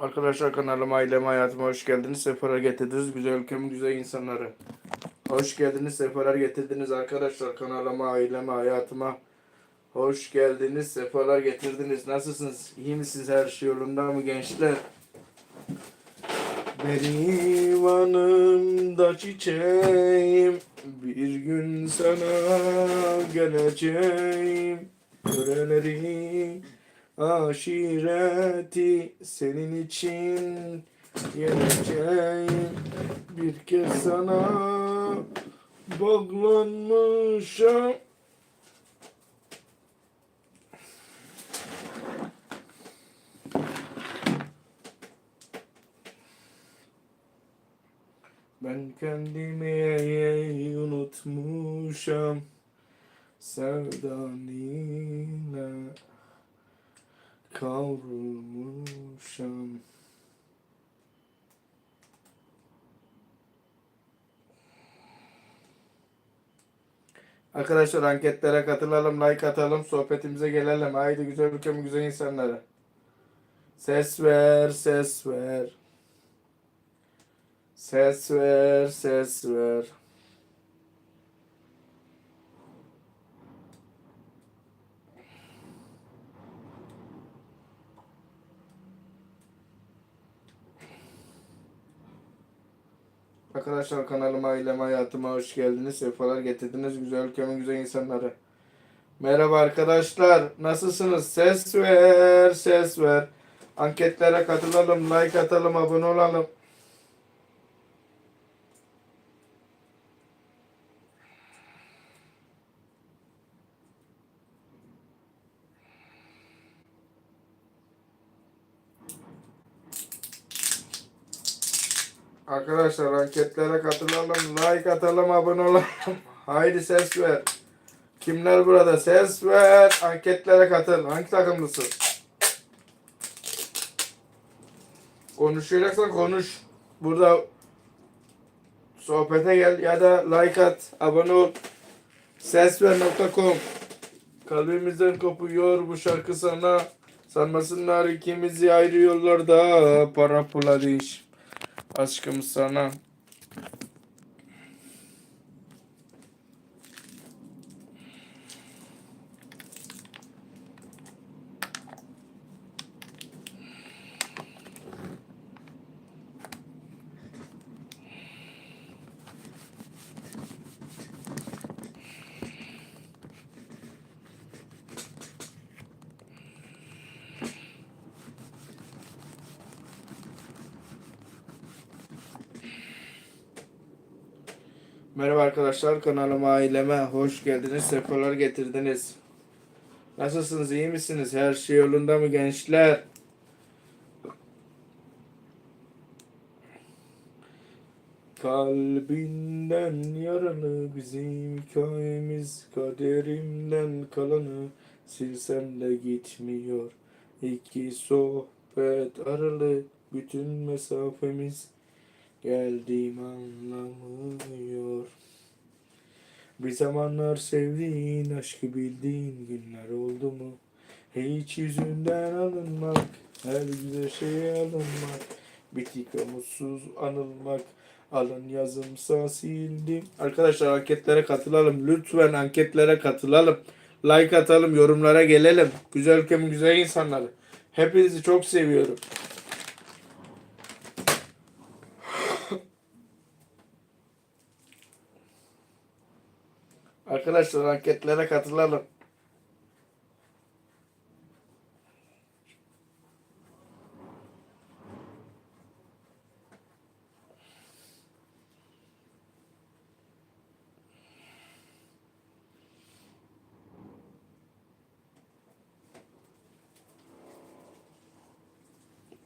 Arkadaşlar kanalıma aileme hayatıma hoş geldiniz. Sefalar getirdiniz. Güzel ülkemin güzel insanları. Hoş geldiniz. Sefalar getirdiniz arkadaşlar kanalıma aileme hayatıma. Hoş geldiniz. Sefalar getirdiniz. Nasılsınız? İyi misiniz? Her şey yolunda mı gençler? Benim anımda çiçeğim Bir gün sana geleceğim Töreleri aşireti senin için yeneceğim. Bir kez sana bağlanmışım. Ben kendimi unutmuşum. Sevdan ile kavrulmuşum Arkadaşlar anketlere katılalım, like atalım, sohbetimize gelelim. Haydi güzel ülkemin güzel insanları. Ses ver, ses ver. Ses ver, ses ver. Arkadaşlar kanalıma, aileme, hayatıma hoş geldiniz. Sefalar getirdiniz. Güzel ülkemin güzel insanları. Merhaba arkadaşlar. Nasılsınız? Ses ver, ses ver. Anketlere katılalım, like atalım, abone olalım. Arkadaşlar anketlere katılalım, like atalım, abone olalım. Haydi ses ver. Kimler burada? Ses ver. Anketlere katıl. Hangi takımlısın? Konuşacaksan konuş. Burada sohbete gel ya da like at, abone ol. Sesver.com Kalbimizden kopuyor bu şarkı sana. Sanmasınlar ikimizi ayrı yollarda. Para pula değiş. Aşkım sana. Merhaba arkadaşlar kanalıma aileme hoş geldiniz sefalar getirdiniz. Nasılsınız iyi misiniz her şey yolunda mı gençler? Kalbinden yaralı bizim hikayemiz kaderimden kalanı silsem de gitmiyor. İki sohbet aralı bütün mesafemiz geldiğim anlamıyor. Bir zamanlar sevdiğin, aşkı bildiğin günler oldu mu? Hiç yüzünden alınmak, her güzel şeye alınmak, bitik umutsuz anılmak, alın yazımsa sildim. Arkadaşlar anketlere katılalım. Lütfen anketlere katılalım. Like atalım, yorumlara gelelim. Güzel ülkemin güzel insanları. Hepinizi çok seviyorum. Arkadaşlar anketlere katılalım.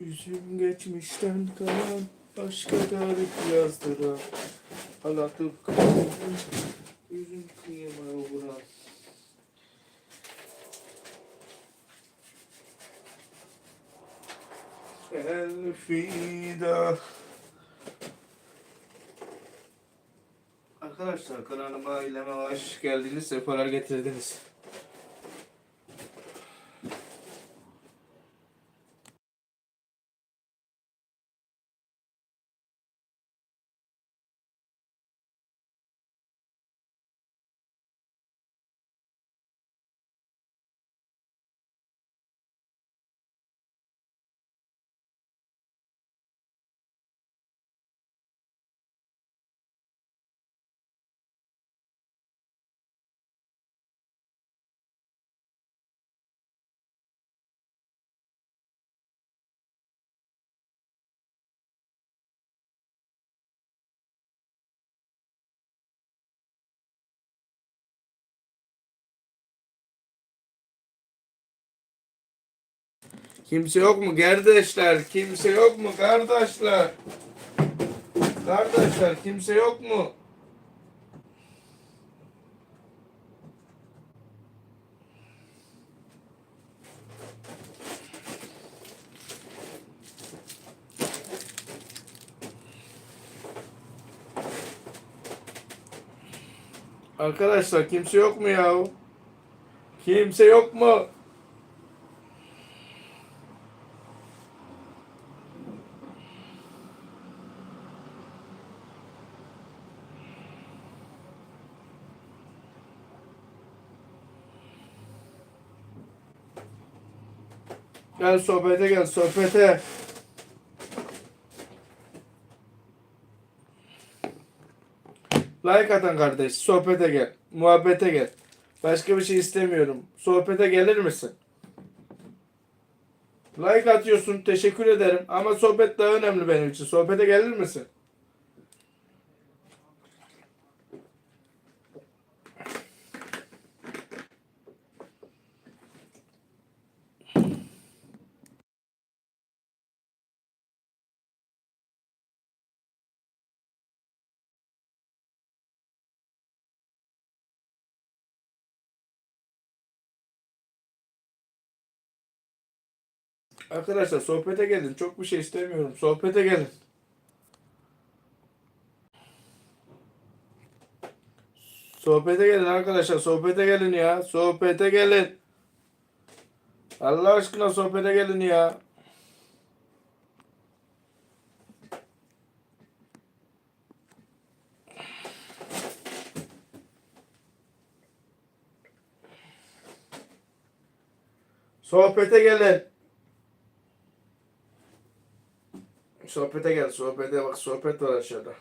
Yüzüm geçmişten kalan başka tarif yazdıran Alaturk Elfida Arkadaşlar kanalıma aileme hoş geldiniz, sefalar getirdiniz. Kimse yok mu kardeşler? Kimse yok mu kardeşler? Kardeşler kimse yok mu? Arkadaşlar kimse yok mu ya? Kimse yok mu? Gel sohbete gel sohbete. Like atan kardeş sohbete gel. Muhabbete gel. Başka bir şey istemiyorum. Sohbete gelir misin? Like atıyorsun teşekkür ederim ama sohbet daha önemli benim için. Sohbete gelir misin? Arkadaşlar sohbete gelin. Çok bir şey istemiyorum. Sohbete gelin. Sohbete gelin arkadaşlar. Sohbete gelin ya. Sohbete gelin. Allah aşkına sohbete gelin ya. Sohbete gelin. Sohbete gel, sohbete bak, sohbet var aşağıda.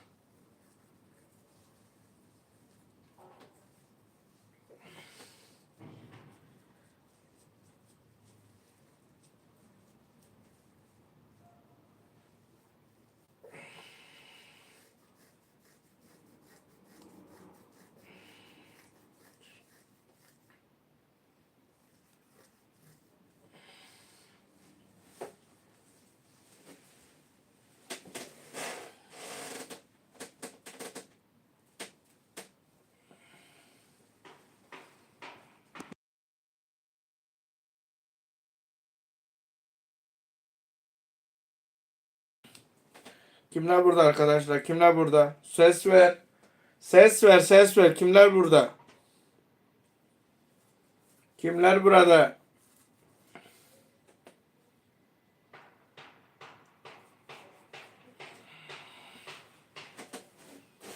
Kimler burada arkadaşlar? Kimler burada? Ses ver. Ses ver, ses ver. Kimler burada? Kimler burada?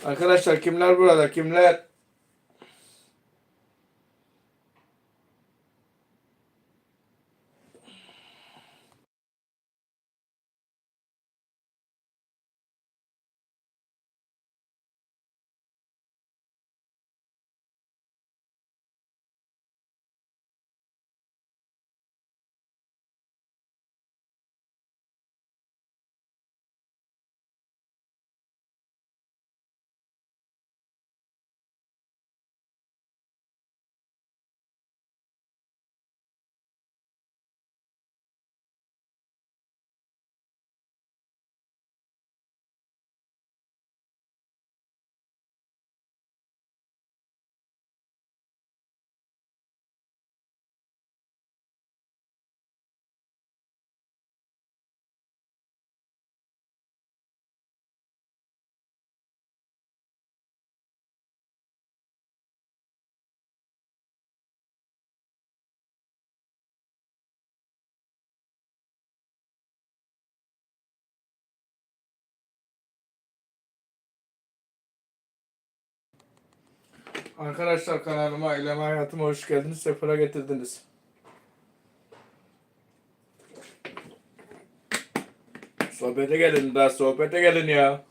Arkadaşlar kimler burada? Kimler? Arkadaşlar kanalıma, aileme, hayatıma hoş geldiniz. Sefera getirdiniz. Sohbete gelin daha sohbete gelin ya.